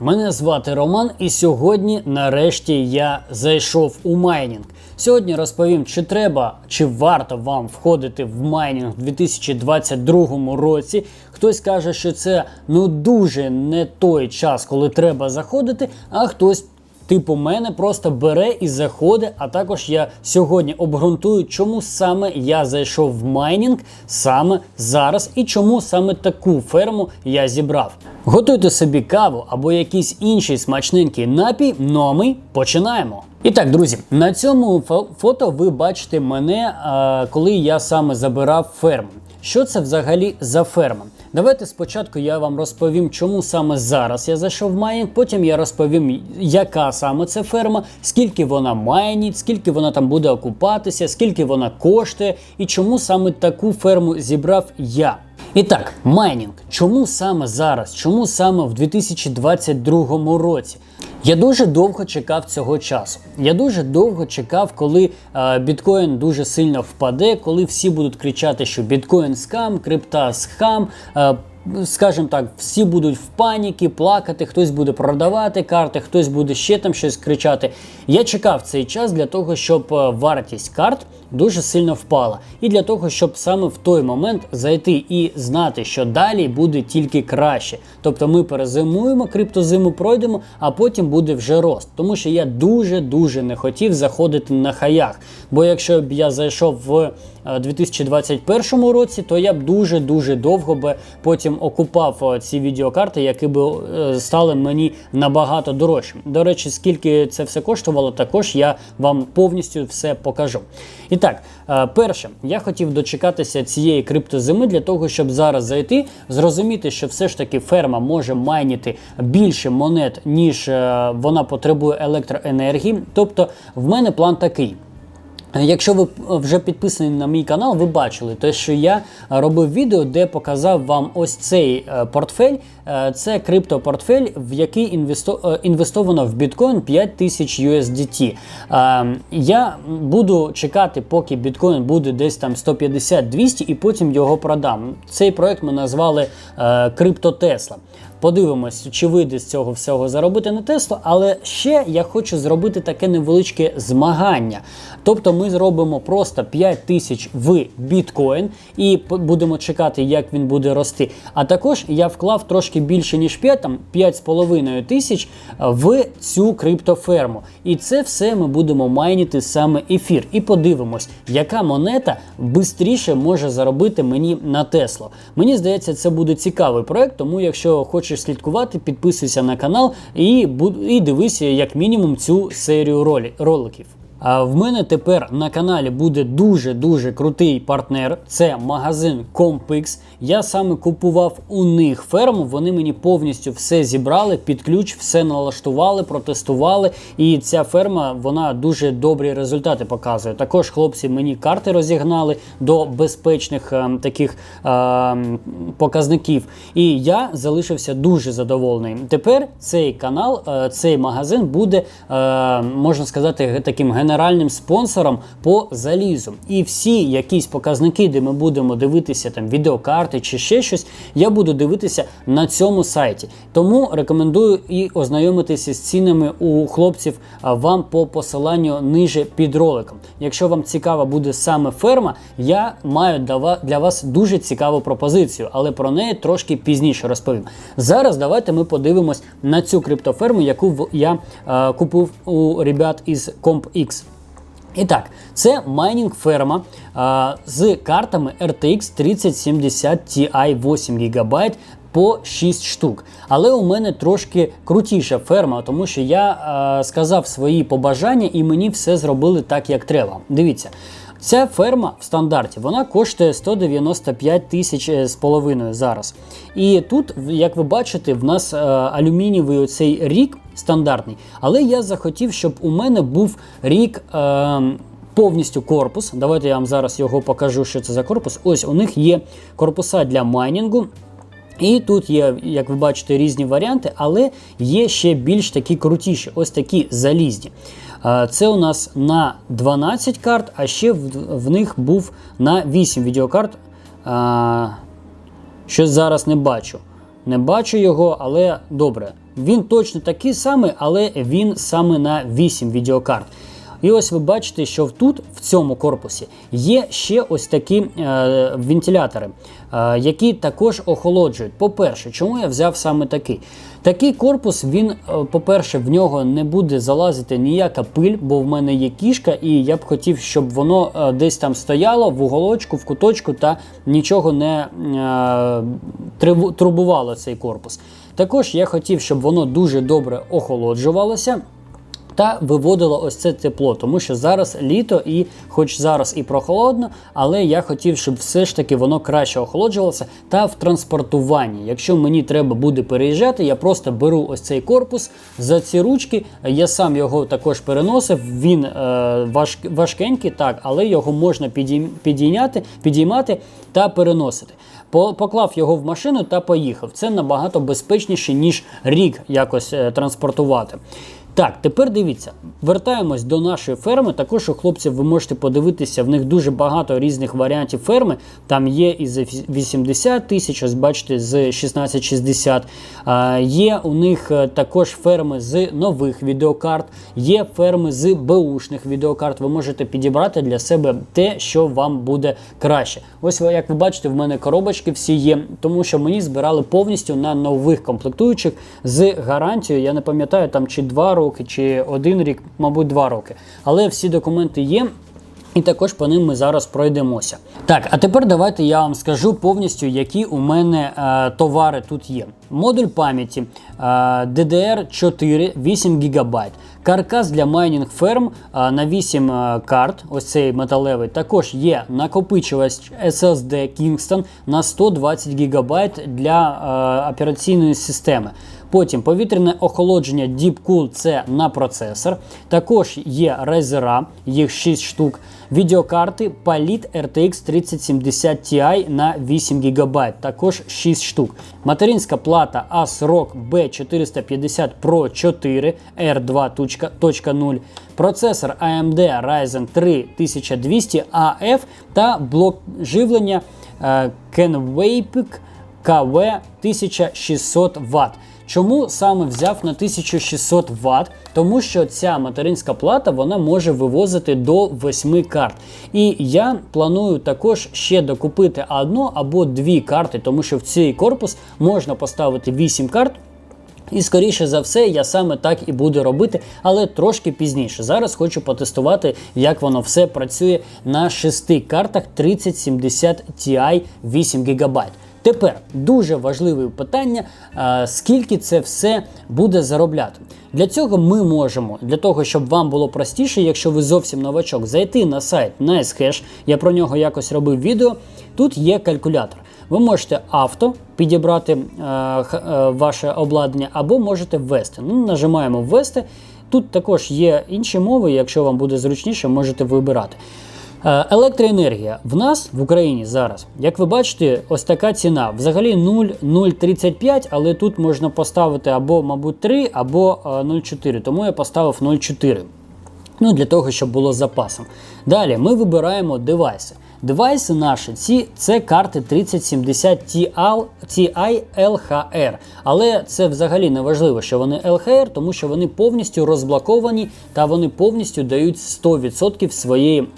Мене звати Роман, і сьогодні, нарешті, я зайшов у майнінг. Сьогодні розповім, чи треба, чи варто вам входити в майнінг у 2022 році. Хтось каже, що це ну дуже не той час, коли треба заходити, а хтось. Типу мене просто бере і заходить. А також я сьогодні обґрунтую, чому саме я зайшов в майнінг саме зараз і чому саме таку ферму я зібрав. Готуйте собі каву або якийсь інший смачненький напій. Ну а ми починаємо. І так, друзі, на цьому фото ви бачите мене, коли я саме забирав ферму. Що це взагалі за ферма? Давайте спочатку я вам розповім, чому саме зараз я зайшов в майнінг, потім я розповім, яка саме це ферма, скільки вона майніть, скільки вона там буде окупатися, скільки вона коштує і чому саме таку ферму зібрав я. І так, майнінг. Чому саме зараз? Чому саме в 2022 році? Я дуже довго чекав цього часу. Я дуже довго чекав, коли е, біткоін дуже сильно впаде, коли всі будуть кричати, що біткоін скам, крипта схам. Е, Скажімо так, всі будуть в паніки, плакати, хтось буде продавати карти, хтось буде ще там щось кричати. Я чекав цей час для того, щоб е, вартість карт дуже сильно впала. І для того, щоб саме в той момент зайти і знати, що далі буде тільки краще. Тобто ми перезимуємо, криптозиму пройдемо, а потім буде вже рост. Тому що я дуже-дуже не хотів заходити на хаях. Бо якщо б я зайшов в е, 2021 році, то я б дуже-дуже довго би потім окупав е, ці відеокарти, які б е, стали мені набагато дорожчим. До речі, скільки це все коштувало, також я вам повністю все покажу. І так, е, перше, я хотів дочекатися цієї криптозими для того, щоб зараз зайти, зрозуміти, що все ж таки ферма може майніти більше монет, ніж е, вона потребує електроенергії. Тобто, в мене план такий. Якщо ви вже підписані на мій канал, ви бачили те, що я робив відео, де показав вам ось цей е, портфель. Е, Це криптопортфель, в який е, інвестовано в біткоін 5000 USDT. Я буду чекати, поки біткоін буде десь там 150-200 і потім його продам. Цей проект ми назвали Крипто Тесла. Подивимось, чи вийде з цього всього заробити на Теслу, але ще я хочу зробити таке невеличке змагання. Тобто ми зробимо просто 5 тисяч в біткоін і будемо чекати, як він буде рости. А також я вклав трошки більше, ніж 5, там 5,5 тисяч е, в цю криптоферму. І це все ми будемо майнити саме ефір. І подивимось, яка монета швидше може заробити мені на Теслу. Мені здається, це буде цікавий проект, тому якщо хочеш слідкувати, підписуйся на канал і, і дивися як мінімум цю серію ролі, роликів. А в мене тепер на каналі буде дуже-дуже крутий партнер. Це магазин Compix. Я саме купував у них ферму. Вони мені повністю все зібрали під ключ, все налаштували, протестували. І ця ферма вона дуже добрі результати показує. Також хлопці мені карти розігнали до безпечних ем, таких ем, показників. І я залишився дуже задоволений. Тепер цей канал, е, цей магазин буде, е, можна сказати, таким генеральним спонсором по залізу. І всі якісь показники, де ми будемо дивитися там відеокарти чи ще щось, я буду дивитися на цьому сайті. Тому рекомендую і ознайомитися з цінами у хлопців вам по посиланню ниже під роликом. Якщо вам цікава буде саме ферма, я маю для вас дуже цікаву пропозицію, але про неї трошки пізніше розповім. Зараз давайте ми подивимось на цю криптоферму, яку я е, купив у ребят із CompX. І так, це майнінг ферма а, з картами RTX 3070 Ti 8 ГБ по 6 штук. Але у мене трошки крутіша ферма, тому що я а, сказав свої побажання і мені все зробили так, як треба. Дивіться. Ця ферма в стандарті вона коштує 195 тисяч е, з половиною зараз. І тут, як ви бачите, в нас е, алюмінієвий оцей рік стандартний. Але я захотів, щоб у мене був рік. Е, Повністю корпус. Давайте я вам зараз його покажу, що це за корпус. Ось у них є корпуса для майнінгу. І тут є, як ви бачите, різні варіанти, але є ще більш такі крутіші, ось такі залізні. Це у нас на 12 карт, а ще в, них був на 8 відеокарт. Щось зараз не бачу. не бачу його, але добре. Він точно такий самий, але він саме на 8 відеокарт. І ось ви бачите, що тут, в цьому корпусі, є ще ось такі е, вентилятори, е, які також охолоджують. По-перше, чому я взяв саме такий? Такий корпус, він, е, по-перше, в нього не буде залазити ніяка пиль, бо в мене є кішка, і я б хотів, щоб воно е, десь там стояло в уголочку, в куточку та нічого не е, трубувало цей корпус. Також я хотів, щоб воно дуже добре охолоджувалося. Та виводило ось це тепло, тому що зараз літо, і хоч зараз і прохолодно, але я хотів, щоб все ж таки воно краще охолоджувалося. Та в транспортуванні. Якщо мені треба буде переїжджати, я просто беру ось цей корпус за ці ручки. Я сам його також переносив. Він е, важ, важкенький, так, але його можна підійняти, підіймати та переносити. По- Поклав його в машину та поїхав. Це набагато безпечніше, ніж рік якось е, транспортувати. Так, тепер дивіться, вертаємось до нашої ферми. Також у хлопців ви можете подивитися, в них дуже багато різних варіантів ферми. Там є і за 80 тисяч, ось бачите, з 1660. А, є у них е, також ферми з нових відеокарт, є ферми з беушних відеокарт. Ви можете підібрати для себе те, що вам буде краще. Ось як ви бачите, в мене коробочки всі є, тому що мені збирали повністю на нових комплектуючих з гарантією. Я не пам'ятаю там чи 2 роки, чи один рік, мабуть, 2 роки. Але всі документи є. І також по ним ми зараз пройдемося. Так, а тепер давайте я вам скажу повністю, які у мене е, товари тут є. Модуль пам'яті е, DDR4 8 ГБ. Каркас для майнінг ферм е, на 8 е, карт, ось цей металевий. Також є накопичувач SSD Kingston на 120 ГБ для е, операційної системи. Потім повітряне охолодження Deep Cool це на процесор. Також є райзера, їх 6 штук. Відеокарти Palit RTX 3070 Ti на 8 ГБ, також 6 штук. Материнська плата ASRock B450 Pro 4 R2.0. Процесор AMD Ryzen 3 1200 AF та блок живлення Kenwapik KW 1600 Вт. Чому саме взяв на 1600 Вт? Тому що ця материнська плата вона може вивозити до 8 карт. І я планую також ще докупити одну або дві карти, тому що в цей корпус можна поставити 8 карт. І скоріше за все, я саме так і буду робити, але трошки пізніше. Зараз хочу потестувати, як воно все працює на шести картах 3070 Ti 8 ГБ. Тепер дуже важливе питання, скільки це все буде заробляти. Для цього ми можемо, для того, щоб вам було простіше, якщо ви зовсім новачок, зайти на сайт NiceHash, я про нього якось робив відео. Тут є калькулятор. Ви можете авто підібрати е, е, ваше обладнання, або можете ввести. Ну, нажимаємо ввести. Тут також є інші мови, якщо вам буде зручніше, можете вибирати. Е, Електроенергія в нас в Україні зараз, як ви бачите, ось така ціна. Взагалі 0,035, але тут можна поставити або, мабуть, 3, або е, 0,4. Тому я поставив 0,4. Ну, для того, щоб було з запасом. Далі ми вибираємо девайси. Девайси наші ці це карти 3070 Ti, LHR. Але це взагалі не важливо, що вони LHR, тому що вони повністю розблоковані та вони повністю дають 100% своєї,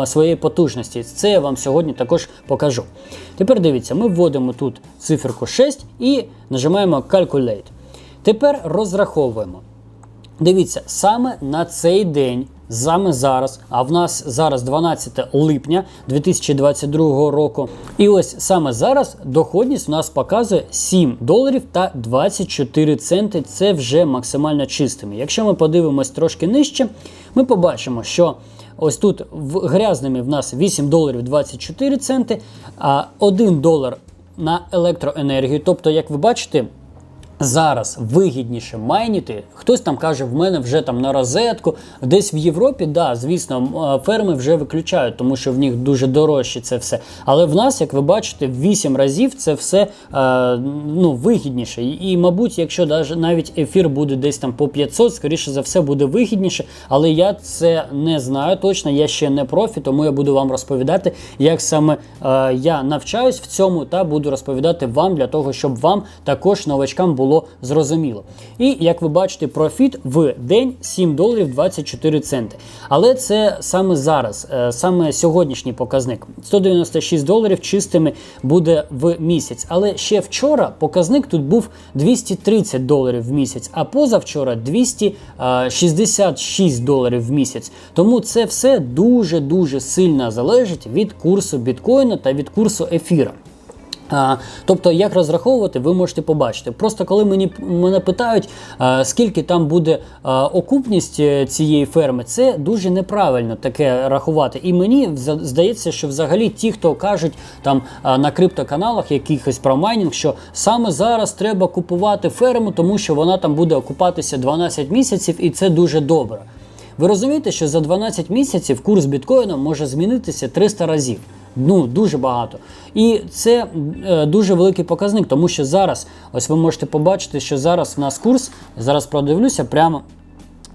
е, своєї потужності. Це я вам сьогодні також покажу. Тепер дивіться, ми вводимо тут циферку 6 і нажимаємо Calculate. Тепер розраховуємо. Дивіться, саме на цей день, саме зараз, а в нас зараз 12 липня 2022 року. І ось саме зараз доходність у нас показує 7 доларів та 24 центи. Це вже максимально чистими. Якщо ми подивимось трошки нижче, ми побачимо, що ось тут в грязними в нас 8 доларів 24 центи, а 1 долар на електроенергію. Тобто, як ви бачите, зараз вигідніше майніти. Хтось там каже, в мене вже там на розетку. Десь в Європі, да, звісно, е, ферми вже виключають, тому що в них дуже дорожче це все. Але в нас, як ви бачите, в 8 разів це все е, ну, вигідніше. І, мабуть, якщо навіть ефір буде десь там по 500, скоріше за все буде вигідніше. Але я це не знаю точно, я ще не профі, тому я буду вам розповідати, як саме е, я навчаюсь в цьому, та буду розповідати вам для того, щоб вам також новачкам було зрозуміло. І як ви бачите, профіт в день 7 доларів 24 центи. Але це саме зараз, е, саме сьогоднішній показник. 196 доларів чистими буде в місяць. Але ще вчора показник тут був 230 доларів в місяць, а позавчора 266 доларів в місяць. Тому це все дуже дуже сильно залежить від курсу біткоїна та від курсу ефіра. А, тобто, як розраховувати, ви можете побачити. Просто коли мені мене питають, а, скільки там буде а, окупність е, цієї ферми, це дуже неправильно таке рахувати. І мені здається, що взагалі ті, хто кажуть там а, на криптоканалах якихось про майнінг, що саме зараз треба купувати ферму, тому що вона там буде окупатися 12 місяців, і це дуже добре. Ви розумієте, що за 12 місяців курс біткоїна може змінитися 300 разів. Ну, дуже багато. І це е, дуже великий показник, тому що зараз, ось ви можете побачити, що зараз в нас курс, зараз продивлюся прямо,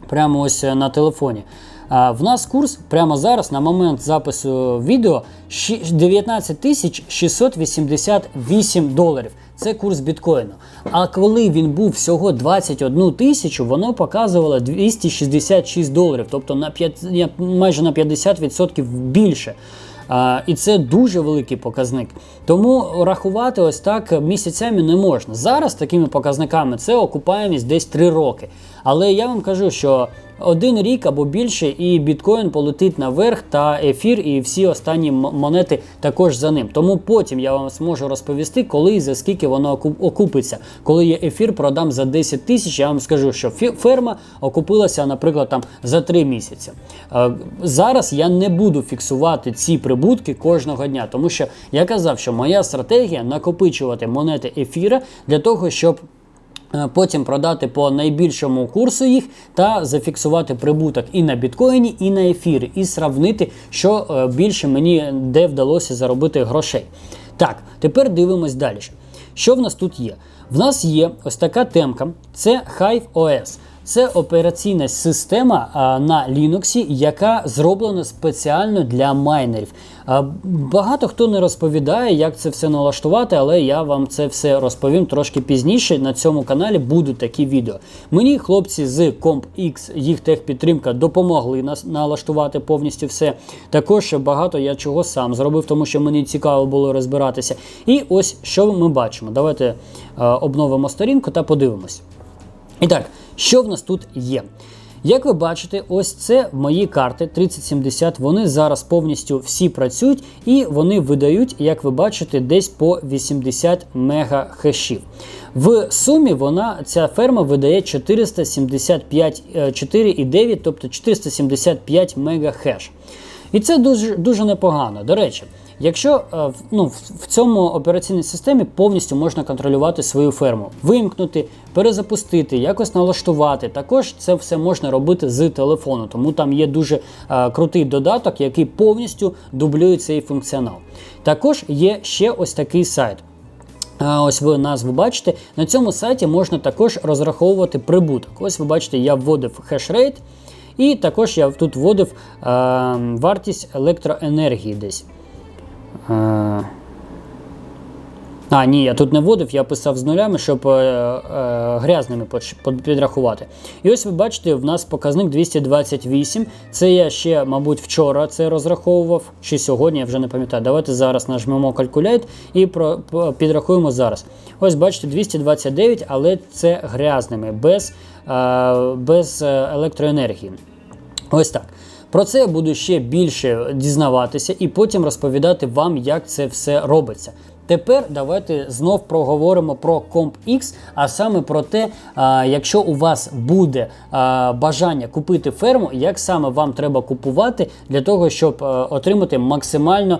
прямо ось е, на телефоні. А, в нас курс прямо зараз, на момент запису відео, 19 тисяч 688 доларів. Це курс біткоїну. А коли він був всього 21 тисячу, воно показувало 266 доларів, тобто на 5, майже на 50% більше. А, і це дуже великий показник. Тому рахувати ось так місяцями не можна. Зараз такими показниками це окупаємість десь 3 роки. Але я вам кажу, що один рік або більше, і біткоін полетить наверх, та ефір, і всі останні монети також за ним. Тому потім я вам зможу розповісти, коли і за скільки воно окупиться. Коли я ефір продам за 10 тисяч, я вам скажу, що ферма окупилася, наприклад, там за 3 місяці. Е, Зараз я не буду фіксувати ці прибутки кожного дня, тому що я казав, що моя стратегія накопичувати монети ефіра для того, щоб. Е, Потім продати по найбільшому курсу їх та зафіксувати прибуток і на біткоїні, і на ефірі, і сравнити, що е, більше мені де вдалося заробити грошей. Так, тепер дивимось далі. Що в нас тут є? В нас є ось така темка: це Hive OS. Це операційна система на Linux, яка зроблена спеціально для майнерів. Багато хто не розповідає, як це все налаштувати, але я вам це все розповім трошки пізніше. На цьому каналі будуть такі відео. Мені хлопці з CompX, їх техпідтримка, допомогли нас налаштувати повністю все. Також багато я чого сам зробив, тому що мені цікаво було розбиратися. І ось що ми бачимо. Давайте обновимо сторінку та подивимось. І так, що в нас тут є? Як ви бачите, ось це мої карти 3070. Вони зараз повністю всі працюють і вони видають, як ви бачите, десь по 80 мега хешів. В сумі вона ця ферма видає 475 е, 4,9, тобто 475 мега хеш. І це дуже дуже непогано. До речі, якщо е, ну, в- цьому операційній системі повністю можна контролювати свою ферму, вимкнути, перезапустити, якось налаштувати. Також це все можна робити з телефону, тому там є дуже е, крутий додаток, який повністю дублює цей функціонал. Також є ще ось такий сайт. Ось ви назву бачите. На цьому сайті можна також розраховувати прибуток. Ось ви бачите, я вводив хешрейт, і також я тут вводив е, вартість електроенергії десь. Е, а, ні, я тут не вводив, я писав з нулями, щоб е, е, грязними підрахувати. І ось ви бачите, в нас показник 228. Це я ще, мабуть, вчора це розраховував, чи сьогодні, я вже не пам'ятаю. Давайте зараз нажмемо Calculate і про, підрахуємо зараз. Ось бачите, 229, але це грязними, без, е, без е, електроенергії. Ось так. Про це я буду ще більше дізнаватися і потім розповідати вам, як це все робиться. Тепер давайте знов проговоримо про CompX, а саме про те, якщо у вас буде бажання купити ферму, як саме вам треба купувати для того, щоб отримати максимально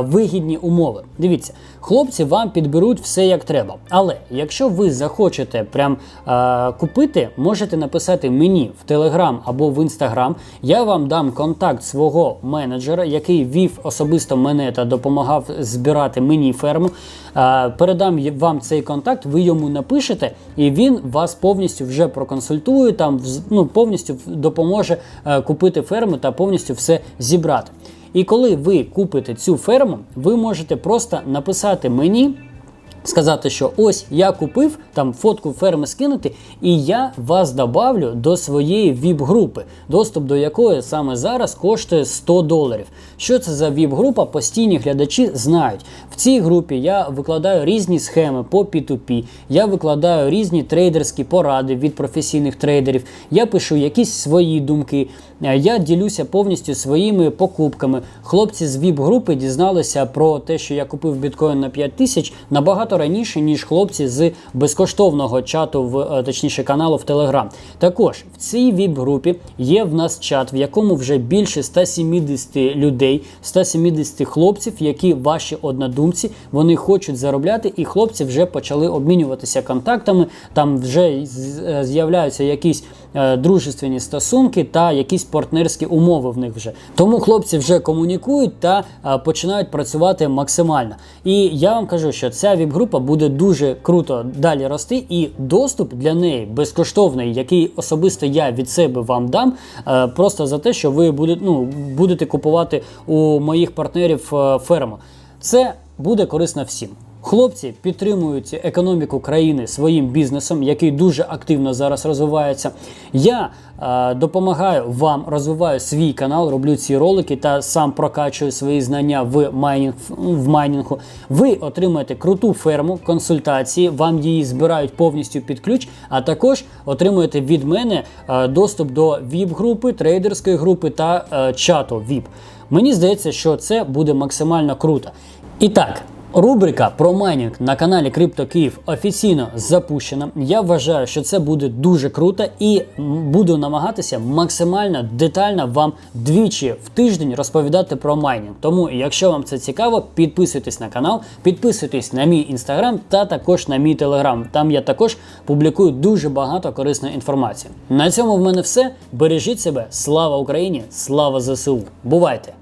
вигідні умови. Дивіться, хлопці вам підберуть все як треба. Але якщо ви захочете прям е, купити, можете написати мені в Телеграм або в Інстаграм. Я вам дам контакт свого менеджера, який вів особисто мене та допомагав збирати мені ферму. Е, передам вам цей контакт, ви йому напишете, і він вас повністю вже проконсультує, там ну, повністю допоможе е, купити ферму та повністю все зібрати. І коли ви купите цю ферму, ви можете просто написати мені. Сказати, що ось я купив там фотку ферми скинути, і я вас добавлю до своєї ВІП-групи, доступ до якої саме зараз коштує 100 доларів. Що це за ВІП-група? Постійні глядачі знають. В цій групі я викладаю різні схеми по P2P, я викладаю різні трейдерські поради від професійних трейдерів, я пишу якісь свої думки. Я ділюся повністю своїми покупками. Хлопці з ВІП-групи дізналися про те, що я купив біткоін на 5 тисяч набагато раніше, ніж хлопці з безкоштовного чату, в е, точніше каналу в Телеграм. Також в цій ВІП-групі є в нас чат, в якому вже більше 170 людей, 170 хлопців, які ваші однодумці, вони хочуть заробляти, і хлопці вже почали обмінюватися контактами. Там вже е, з'являються якісь дружественні стосунки та якісь партнерські умови в них вже. Тому хлопці вже комунікують та е, починають працювати максимально. І я вам кажу, що ця віп-група буде дуже круто далі рости, і доступ для неї безкоштовний, який особисто я від себе вам дам, е, просто за те, що ви будете, ну, будете купувати у моїх партнерів е, ферму. Це буде корисно всім. Хлопці підтримують економіку країни своїм бізнесом, який дуже активно зараз розвивається. Я е, допомагаю вам, розвиваю свій канал, роблю ці ролики та сам прокачую свої знання в майнінг в майнінгу. Ви отримаєте круту ферму, консультації, вам її збирають повністю під ключ, а також отримуєте від мене е, доступ до ВІП-групи, трейдерської групи та е, чату ВІП. Мені здається, що це буде максимально круто. І так. Рубрика про майнінг на каналі Крипто Київ офіційно запущена. Я вважаю, що це буде дуже круто і буду намагатися максимально детально вам двічі в тиждень розповідати про майнінг. Тому, якщо вам це цікаво, підписуйтесь на канал, підписуйтесь на мій інстаграм та також на мій телеграм. Там я також публікую дуже багато корисної інформації. На цьому в мене все. Бережіть себе. Слава Україні! Слава ЗСУ! Бувайте!